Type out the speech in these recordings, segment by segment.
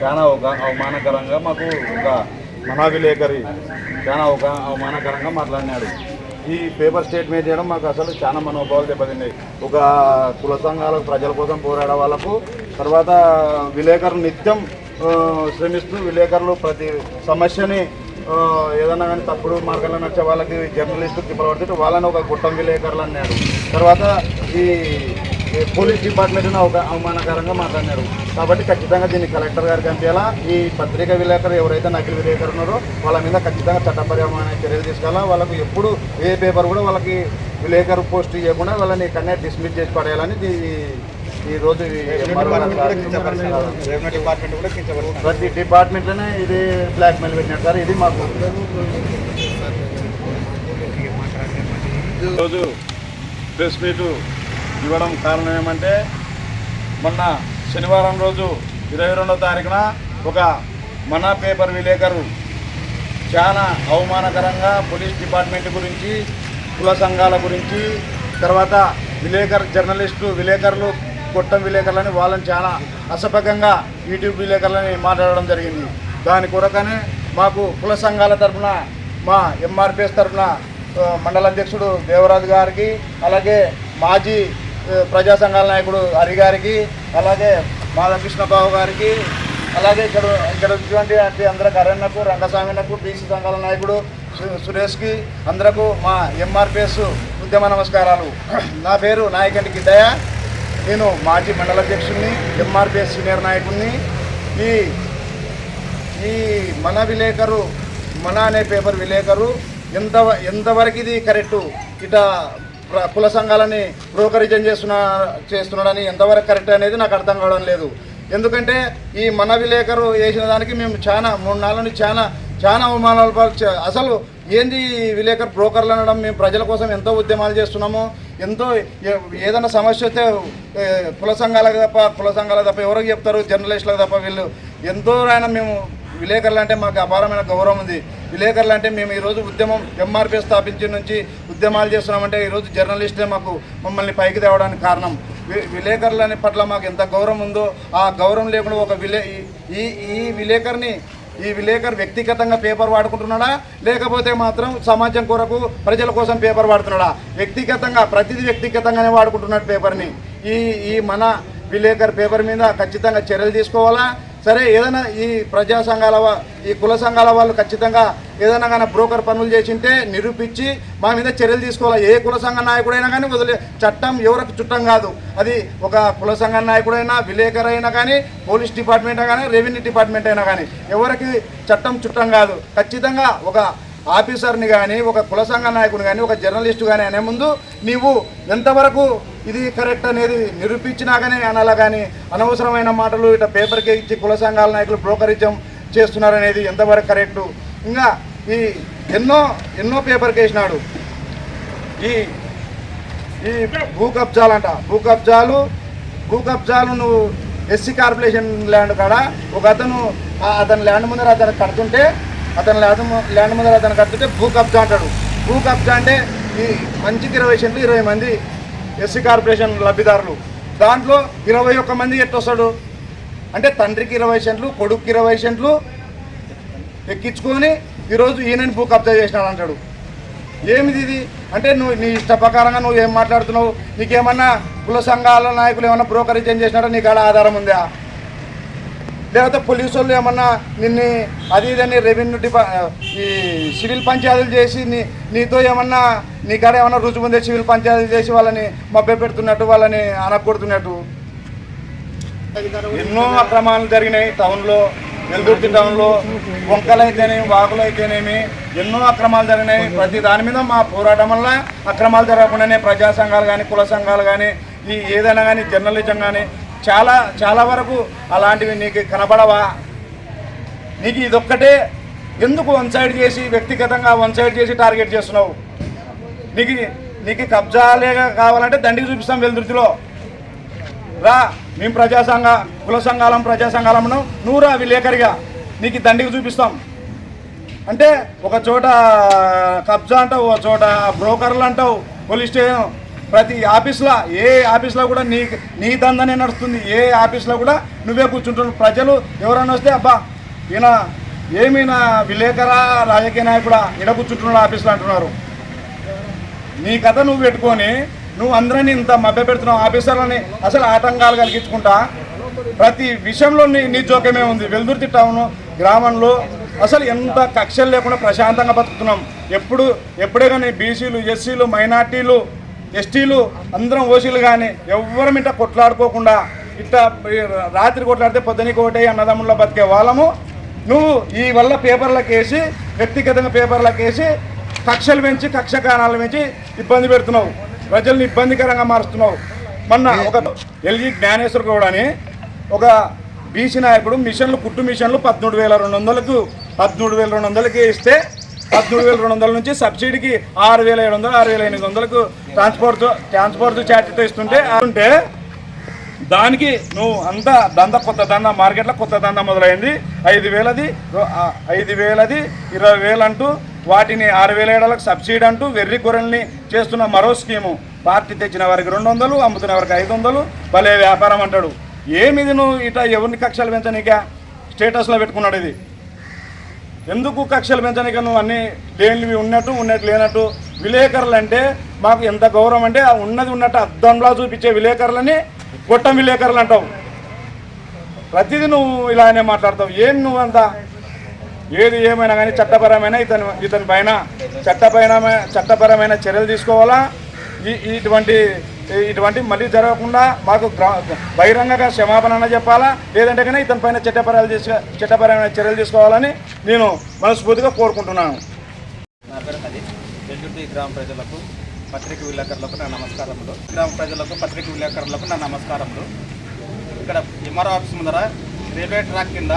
చాలా ఒక అవమానకరంగా మాకు ఒక మనోవిలేకరి చాలా ఒక అవమానకరంగా మాట్లాడినాడు. ఈ పేపర్ స్టేట్మెంట్ చేయడం మాకు అసలు చాలా మనోభావాలు దెబ్బతిన్నాయి. ఒక కుల సంఘాలకు ప్రజల కోసం పోరాడే వాళ్ళకు తర్వాత విలేకరులు నిత్యం శ్రమిస్తూ విలేకరులు ప్రతి సమస్యని ఏదన్నా కానీ తప్పుడు మార్గంలో నచ్చే వాళ్ళకి జర్నలిస్టు తిప్పబడుతుంటే వాళ్ళని ఒక గుట్టం విలేకరులు అన్నాడు తర్వాత ఈ పోలీస్ డిపార్ట్మెంట్ ఒక అవమానకరంగా మాట్లాడినారు. కాబట్టి ఖచ్చితంగా దీన్ని కలెక్టర్ గారికి అంతేలా ఈ పత్రిక విలేకరు ఎవరైతే నకిలీ విలేకరు ఉన్నారో వాళ్ళ మీద ఖచ్చితంగా చట్టపరమైన చర్యలు తీసుకోవాలా. వాళ్ళకు ఎప్పుడు ఏ పేపర్ కూడా వాళ్ళకి విలేకరు పోస్ట్ ఇవ్వకుండా వాళ్ళని కన్నా డిస్మిస్ చేసి పడేయాలని ఈ- ఈ రోజు ప్రతి డిపార్ట్మెంట్లోనే ఇది బ్లాక్ మెయిల్ పెట్టినారు సార్. ఇది మాకు ఈరోజు ప్రెస్ మీటు ఇవ్వడం కారణం ఏమంటే మొన్న శనివారం రోజు ఇరవై రెండో తారీఖున ఒక మన పేపర్ విలేకరు చాలా అవమానకరంగా పోలీస్ డిపార్ట్మెంట్ గురించి కుల సంఘాల గురించి తర్వాత విలేకరు జర్నలిస్టు విలేకరులు కొట్టం విలేకరులని వాళ్ళని చాలా అసభ్యంగా యూట్యూబ్ విలేకరులని మాట్లాడడం జరిగింది. దాని కొరకనే మాకు కుల సంఘాల తరఫున మా ఎంఆర్పిఎస్ తరఫున మండల అధ్యక్షుడు దేవరాజు గారికి అలాగే మాజీ ప్రజా సంఘాల నాయకుడు హరి గారికి అలాగే మాధవకృష్ణబాబు గారికి అలాగే ఇక్కడ ఇక్కడ ఉన్నటువంటి అంటే అందరికి అరణ్యకు రంగస్వామినకు బీసీ సంఘాల నాయకుడు సు- సురేష్కి అందరకు మా ఎంఆర్పిఎస్ ఉద్యమ నమస్కారాలు. నా పేరు నాయకంటి గిద్దయ్య నేను మాజీ మండల అధ్యక్షుడిని ఎంఆర్పిఎస్ సీనియర్ నాయకుడిని. ఈ ఈ మన విలేకరు మన అనే పేపర్ విలేకరు ఎంత ఎంతవరకు ఇది కరెక్టు? ఇట కుల సంఘాలని బ్రోకరిజం చేస్తున్నా చేస్తున్నాడని ఎంతవరకు కరెక్ట్ అనేది నాకు అర్థం కావడం లేదు. ఎందుకంటే ఈ మన విలేకరు వేసిన దానికి మేము చాలా మూడు నాలుగు నుంచి చాలా చాలా అవమానాలు అసలు ఏంది ఈ విలేకరు బ్రోకర్లు అనడం మేము ప్రజల కోసం ఎంతో ఉద్యమాలు చేస్తున్నాము ఎంతో ఏ- ఏదైనా సమస్య వస్తే కుల సంఘాలకు తప్ప కుల సంఘాలకు తప్ప ఎవరికి చెప్తారు? జర్నలిస్టులకు తప్ప వీళ్ళు. ఎంతో అయినా మేము విలేకరులు అంటే మాకు అపారమైన గౌరవం ఉంది. విలేకరులు అంటే మేము ఈరోజు ఉద్యమం ఎంఆర్పీ స్థాపించిన నుంచి ఉద్యమాలు చేస్తున్నామంటే ఈరోజు జర్నలిస్టే మాకు మమ్మల్ని పైకి తేవడానికి కారణం. వి- విలేకరులని పట్ల మాకు ఎంత గౌరవం ఉందో ఆ గౌరవం లేకుండా ఒక విలే ఈ ఈ విలేకరిని ఈ విలేకరు వ్యక్తిగతంగా పేపర్ వాడుకుంటున్నాడా? లేకపోతే మాత్రం సమాజం కొరకు ప్రజల కోసం పేపర్ వాడుతున్నాడా? వ్యక్తిగతంగా ప్రతిదీ వ్యక్తిగతంగానే వాడుకుంటున్నాడు పేపర్ని. ఈ ఈ మన విలేకర్ పేపర్ మీద ఖచ్చితంగా చర్యలు తీసుకోవాలా? సరే ఏదైనా ఈ ప్రజా సంఘాల ఈ కుల సంఘాల వాళ్ళు ఖచ్చితంగా ఏదైనా కానీ బ్రోకర్ పనులు చేసింటే నిరూపించి మా మీద చర్యలు తీసుకోవాలి. ఏ కుల సంఘ నాయకుడైనా కానీ వదిలే చట్టం ఎవరికి చుట్టం కాదు. అది ఒక కుల సంఘ నాయకుడైనా విలేకరు అయినా కానీ పోలీస్ డిపార్ట్మెంట్ అయినా కానీ రెవెన్యూ డిపార్ట్మెంట్ అయినా కానీ ఎవరికి చట్టం చుట్టం కాదు. ఖచ్చితంగా ఒక ఆఫీసర్ని కానీ ఒక కుల సంఘ నాయకుని కానీ ఒక జర్నలిస్టు కానీ అనే ముందు నీవు ఎంతవరకు ఇది కరెక్ట్ అనేది నిరూపించినా కానీ అనాలా కానీ అనవసరమైన మాటలు ఇట్లా పేపర్కి ఇచ్చి కుల సంఘాల నాయకులు బ్రోకరిజం చేస్తున్నారనేది ఎంతవరకు కరెక్టు? ఇంకా ఈ ఎన్నో ఎన్నో పేపర్కి వేసినాడు. ఈ ఈ భూ కబ్జాలంట. భూ కబ్జాలు భూ కబ్జాలు నువ్వు ఎస్సీ కార్పొరేషన్ ల్యాండ్ కాడ? ఒక అతను ఆ అతని ల్యాండ్ ముందర అతను కడుతుంటే అతని ల్యాండ్ ల్యాండ్ ముందర అతను కడుతుంటే భూ కబ్జా అంటాడు. భూ కబ్జా అంటే ఈ మంచికి ఇరవై సెంట్లు ఇరవై మంది ఎస్సీ కార్పొరేషన్ లబ్ధిదారులు. దాంట్లో ఇరవై ఒక్క మంది ఎట్టొస్తాడు? అంటే తండ్రికి ఇరవై సెంట్లు కొడుకు ఇరవై సెంట్లు ఎక్కించుకొని ఈరోజు ఈయనని భూ కబ్జా చేసినాడు అంటాడు ఏమిది ఇది? అంటే నువ్వు నీ ఇష్ట ప్రకారంగా నువ్వు ఏం మాట్లాడుతున్నావు? నీకేమన్నా కుల సంఘాల నాయకులు ఏమన్నా బ్రోకరేజం చేసినాడో నీకు ఆడ ఆధారం ఉందా? లేకపోతే పోలీసు వాళ్ళు ఏమన్నా నిన్ను అది ఇదని రెవెన్యూ డిపా ఈ సివిల్ పంచాయతీలు చేసి నీ నీతో ఏమన్నా నీ కాడ ఏమన్నా రుజువు ఉందే సివిల్ పంచాయతీలు చేసి వాళ్ళని మభ్య పెడుతున్నట్టు వాళ్ళని అనగొడుతున్నట్టు ఎన్నో అక్రమాలు జరిగినాయి టౌన్లో వెల్దుర్తి టౌన్లో. వంకలైతేనేమి అయితేనేమి ఎన్నో అక్రమాలు జరిగినాయి. ప్రతి దాని మీద మా పోరాటం వల్ల అక్రమాలు జరగకుండానే ప్రజా సంఘాలు కానీ కుల సంఘాలు కానీ ఈ ఏదైనా కానీ జర్నలిజం కానీ చాలా చాలా వరకు అలాంటివి నీకు కనపడవా నీకు ఇదొక్కటే. ఎందుకు వన్ సైడ్ చేసి వ్యక్తిగతంగా వన్ సైడ్ చేసి టార్గెట్ చేస్తున్నావు? నీకు నీకు కబ్జాలే కావాలంటే దండికి చూపిస్తాం వెల్దుర్తిలో రా మేము ప్రజా సంఘ కుల సంఘాలం ప్రజా సంఘాలమును నువ్వు రా విలేకరిగా నీకు దండికి చూపిస్తాం. అంటే ఒక చోట కబ్జా అంటావు ఒక చోట బ్రోకర్లు అంటావు పోలీస్ స్టేషన్. ప్రతి ఆఫీస్లో ఏ ఆఫీస్లో కూడా నీ నీ దందనే నడుస్తుంది. ఏ ఆఫీస్లో కూడా నువ్వే కూర్చుంటున్నావు. ప్రజలు ఎవరైనా వస్తే అబ్బా ఈయన ఏమైనా విలేకరా రాజకీయ నాయకుడా ఇడ కూర్చుంటున్నాడు ఆఫీస్లో అంటున్నారు. నీ కథ నువ్వు పెట్టుకొని నువ్వు అందరినీ ఇంత మభ్య పెడుతున్నావు ఆఫీసర్లని అసలు ఆటంకాలు కలిగించుకుంటా? ప్రతి విషయంలో నీ నీ జోక్యమే ఉంది. వెల్దుర్తి టౌన్ గ్రామంలో అసలు ఎంత కక్షలు లేకుండా ప్రశాంతంగా బతుకుతున్నాం. ఎప్పుడు ఎప్పుడే కానీ బీసీలు ఎస్సీలు మైనార్టీలు ఎస్టీలు అందరం ఓసీలు కానీ ఎవ్వరం ఇట్లా కొట్లాడుకోకుండా ఇట్లా ఈ రాత్రి కొట్లాడితే పొద్దునకి ఒకటే అన్నదమ్ముల్లో బతికే వాళ్ళము. నువ్వు ఈ వల్ల పేపర్లకు వేసి వ్యక్తిగతంగా పేపర్లకు వేసి కక్షలు పెంచి కక్ష కాణాలు పెంచి ఇబ్బంది పెడుతున్నావు. ప్రజల్ని ఇబ్బందికరంగా మారుస్తున్నావు. మొన్న ఒక ఎల్జీ జ్ఞానేశ్వర్ గౌడ్ అని ఒక బీసీ నాయకుడు మిషన్లు కుట్టు మిషన్లు పదమూడు వేల రెండు వందలకు పదమూడు వేల రెండు వందలకి ఇస్తే పదమూడు వేల రెండు వందల నుంచి సబ్సిడీకి ఆరు వేల ఏడు వందలు ఆరు వేల ఎనిమిది వందలకు ట్రాన్స్పోర్ట్ ట్రాన్స్పోర్ట్ ఛార్జీతో ఇస్తుంటే ఉంటే దానికి నువ్వు అంతా దంద కొత్త దంద మార్కెట్లో కొత్త దంద మొదలైంది. ఐదు వేలది రో- ఐదు వేలది ఇరవై వేలు అంటూ వాటిని ఆరు వేల ఏడలకు సబ్సిడీ అంటూ వెర్రి గొర్రెల్ని చేస్తున్న మరో స్కీము. పార్టీ తెచ్చిన వారికి రెండు వందలు అమ్ముతున్న వారికి ఐదు వందలు భలే వ్యాపారం అంటాడు. ఏమిది నువ్వు ఇట్లా ఎవరిని కక్షలు పెంచనీక? స్టేటస్లో పెట్టుకున్నాడు ఇది. ఎందుకు కక్షలు పెంచడానికి నువ్వు అన్ని లేనివి ఉన్నట్టు ఉన్నట్టు లేనట్టు విలేకరులు అంటే మాకు ఎంత గౌరవం అంటే ఆ ఉన్నది ఉన్నట్టు అద్దంలా చూపించే విలేకరులని గొట్టం విలేకరులు అంటావు. ప్రతిదీ నువ్వు ఇలానే మాట్లాడతావు. ఏం నువ్వు అంతా? ఏది ఏమైనా కానీ చట్టపరమైన ఇతని ఇతని పైన చట్టపరమైన చట్టపరమైన చర్యలు తీసుకోవాలా? ఈ ఇటువంటి ఇటువంటి మళ్ళీ జరగకుండా మాకు గ్రా- బహిరంగంగా క్షమాపణ చెప్పాలా? లేదంటే కానీ ఇతని పైన చట్టపరాలు తీసు చట్టపరమైన చర్యలు తీసుకోవాలని నేను మనస్ఫూర్తిగా కోరుకుంటున్నాను. నా పేరు అది గ్రామ ప్రజలకు పత్రిక విలేకరులకు నా నమస్కారములు. గ్రామ ప్రజలకు పత్రిక విలేకరులకు నా నమస్కారములు. ఇక్కడ ఎంఆర్ ఆఫీస్ ముందర రైల్వే ట్రాక్ కింద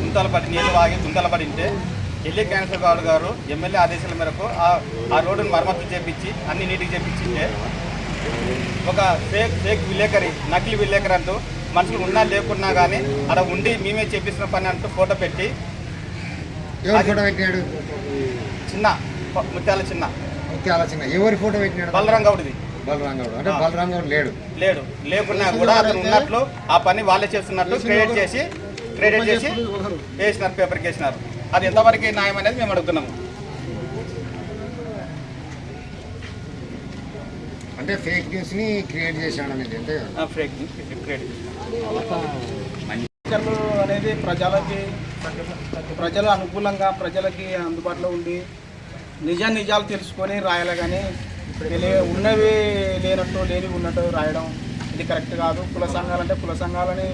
గుంతలు పడి నీళ్ళు వాగి గుంతలు పడింటే ఢిల్లీ క్యాన్సర్ గారు ఎమ్మెల్యే ఆదేశాల మేరకు ఆ ఆ రోడ్డును మరమ్మతు చేపించి అన్ని నీటికి చేపించింటే ఒక ఫేక్ ఫేక్ విలేకరి నకిలీ విలేకరి అంటూ మనుషులు ఉన్నా లేకున్నా కానీ అక్కడ ఉండి మేమే చేపిస్తున్న పని అంటూ ఫోటో పెట్టి చిన్న ముత్యాల చిన్న. చాలా చిన్న. ఎవరి ఫోటో పెట్టినాడు? బలరాం గౌడిది. బలరాం గౌడ్. అంటే బలరాం గౌడ్ లేడు. లేడు. లేకున్నా కూడా అతను ఉన్నట్లు ఆ పని వాళ్ళే చేస్తున్నట్లు క్రియేట్ చేసి క్రియేట్ చేసి వేసినారు పేపర్కి వేసినారు. అది ఎంతవరకు న్యాయం అనేది మేము అడుగుతున్నాము. అంటే ఫేక్ న్యూస్ని క్రియేట్ చేశాడు అనేది అంటే ఫేక్ క్రియేట్ ఎన్నికలు అనేది ప్రజలకి ప్రజలు అనుకూలంగా ప్రజలకి అందుబాటులో ఉండి నిజ నిజాలు తెలుసుకొని రాయాలి కానీ ఉన్నవి లేనట్టు లేనివి ఉన్నట్టు రాయడం ఇది కరెక్ట్ కాదు. కుల సంఘాలంటే కుల సంఘాలని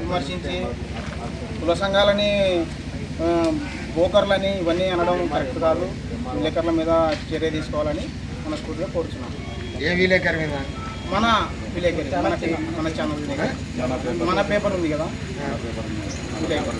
విమర్శించి కుల సంఘాలని బోకర్లని ఇవన్నీ అనడం కరెక్ట్ కాదు. విలేకరుల మీద చర్య తీసుకోవాలని మనస్ఫూర్తిగా కోరుచున్నాం ఏ విలేకరి మీద? మన విలేకరి మన మన ఛానల్ మన పేపర్ ఉంది కదా? విలేకరి